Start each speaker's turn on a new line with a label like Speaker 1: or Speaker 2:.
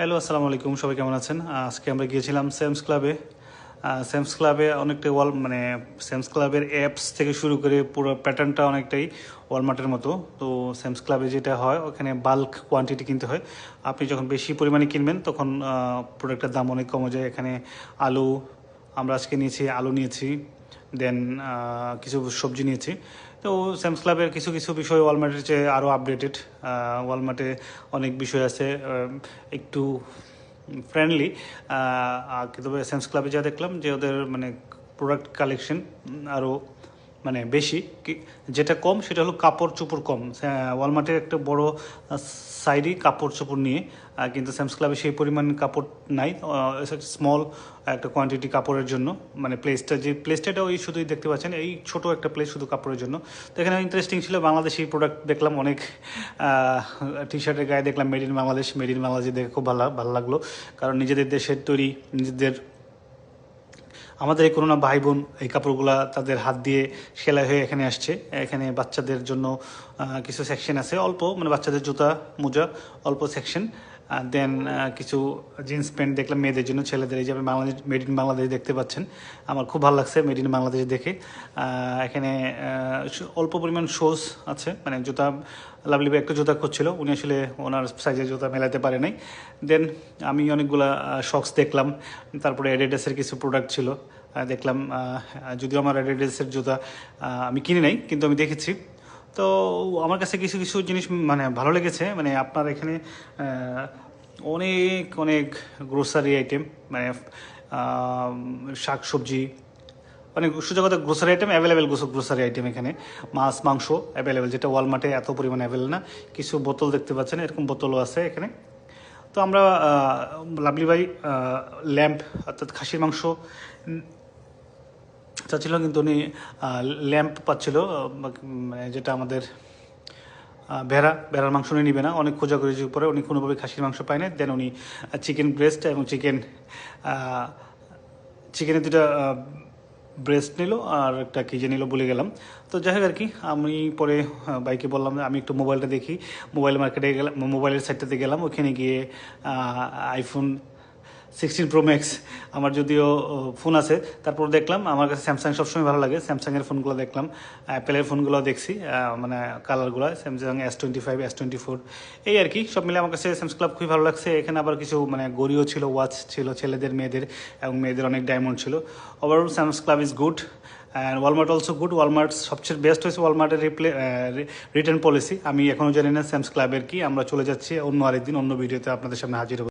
Speaker 1: Hello, আসসালামু আলাইকুম, সবাই কেমন আছেন? আজকে আমরা গিয়েছিলাম স্যামস ক্লাবে স্যামস ক্লাবে অনেকটা ওয়াল মানে স্যামস ক্লাবের অ্যাপস থেকে শুরু করে পুরো প্যাটার্নটা অনেকটাই ওয়ালমার্টের মতো। তো স্যামস ক্লাবে যেটা হয়, ওখানে বাল্ক কোয়ান্টিটি কিনতে হয়। আপনি যখন বেশি পরিমাণে কিনবেন, তখন প্রোডাক্টের দাম অনেক কমে যায়। এখানে আলু, আমরা আজকে নিয়েছি, আলু নিয়েছি। দেন কিছু সবজি নিয়েছি। তো স্যামস ক্লাবের কিছু কিছু বিষয় ওয়ালমার্টের চেয়ে আরও আপডেটেড ওয়ালমার্টে অনেক বিষয় আছে একটু ফ্রেন্ডলি কিন্তু স্যামস ক্লাবে যা দেখলাম যে ওদের মানে প্রোডাক্ট কালেকশন আরও মানে বেশি যেটা কম সেটা হলো কাপড় চোপড় কম। ওয়ালমার্টের একটা বড় সাইডই কাপড় চোপড় নিয়ে কিন্তু স্যামস ক্লাবে সেই পরিমাণ কাপড় নাই স্মল একটা কোয়ান্টিটি কাপড়ের জন্য মানে প্লেসটা যে প্লেসটা ওই শুধুই দেখতে পাচ্ছেন, এই ছোট একটা প্লেস শুধু কাপড়ের জন্য। তো এখানে ইন্টারেস্টিং ছিল, বাংলাদেশি প্রোডাক্ট দেখলাম অনেক টি শার্টের গায়ে দেখলাম made in Bangladesh made in Bangladesh দেখে খুব ভালো ভালো লাগল। কারণ নিজেদের দেশের তৈরি, নিজেদের আমাদের এই করোনা ভাই বোন এই কাপড়গুলা তাদের হাত দিয়ে সেলাই হয়ে এখানে আসছে। এখানে বাচ্চাদের জন্য কিছু সেকশন আছে, অল্প মানে বাচ্চাদের জুতা, মোজা, অল্প সেকশন দেন কিছু জিন্স প্যান্ট দেখলাম মেয়েদের জন্য, ছেলেদের, এই যে আপনি বাংলাদেশ মেড ইন বাংলাদেশ দেখতে পাচ্ছেন, আমার খুব ভালো লাগছে মেড ইন বাংলাদেশ দেখে। এখানে অল্প পরিমাণ শোজ আছে মানে জুতা লাভলি একটা জুতা করছিল উনি আসলে ওনার সাইজের জুতা মেলাতে পারে নাই। দেন আমি অনেকগুলা শক্স দেখলাম, তারপরে অ্যাডিডাসের কিছু প্রোডাক্ট ছিল দেখলাম যদিও আমার অ্যাডিডাসের জুতা আমি কিনে নাই, কিন্তু আমি দেখেছি। তো আমার কাছে কিছু কিছু জিনিস মানে ভালো লেগেছে। মানে আপনার এখানে অনেক অনেক গ্রোসারি আইটেম মানে শাক সবজি অনেক সোজা কথা grocery item available grocery item এখানে। মাছ, মাংস অ্যাভেলেবেল যেটা ওয়ালমার্টে এত পরিমাণে অ্যাভেলেবেল না। কিছু বোতল দেখতে পাচ্ছেন, এরকম বোতলও আছে এখানে। তো আমরা লাভলি ভাই ল্যাম্প অর্থাৎ খাসির মাংস চাচ্ছিল, কিন্তু উনি ল্যাম্প পাচ্ছিল মানে যেটা আমাদের ভেড়া, ভেড়ার মাংস উনি নিবে না। অনেক খোঁজাখুঁজি পরে উনি কোনোভাবে খাসির মাংস পায় না দেন উনি চিকেন ব্রেস্ট এবং চিকেন চিকেনের দুটা ব্রেস্ট নিল আর একটা কি যে নিল বলে গেলাম। তো যাই হোক আর কি, আমি পরে বাইকে বললাম আমি একটু মোবাইলটা দেখি। মোবাইল মার্কেটে গেলাম, মোবাইলের সাইটটাতে গেলাম। ওখানে গিয়ে আইফোন সিক্সটিন প্রো ম্যাক্স আমার যদিও ফোন আছে। তারপর দেখলাম, আমার কাছে স্যামসাং সবসময় ভালো লাগে। স্যামসাংয়ের ফোনগুলো দেখলাম অ্যাপেলের ফোনগুলো দেখছি মানে কালারগুলো Samsung S twenty five S twenty four এই আর কি, সব মিলে আমার কাছে স্যামস ক্লাব খুবই ভালো লাগছে। এখানে আবার কিছু মানে গড়িও ছিল ওয়াচ ছিল, ছেলেদের, মেয়েদের, এবং মেয়েদের অনেক ডায়মন্ড ছিল। Overall Sam's Club is good and Walmart also good Walmart সবচেয়ে বেস্ট হয়েছে ওয়ালমার্টের রিপ্লে রিটার্ন পলিসি আমি এখনও জানি না স্যামস ক্লাবের কি। আমরা চলে যাচ্ছি অন্য আরেকদিন, অন্য ভিডিওতে আপনাদের সামনে হাজির হব।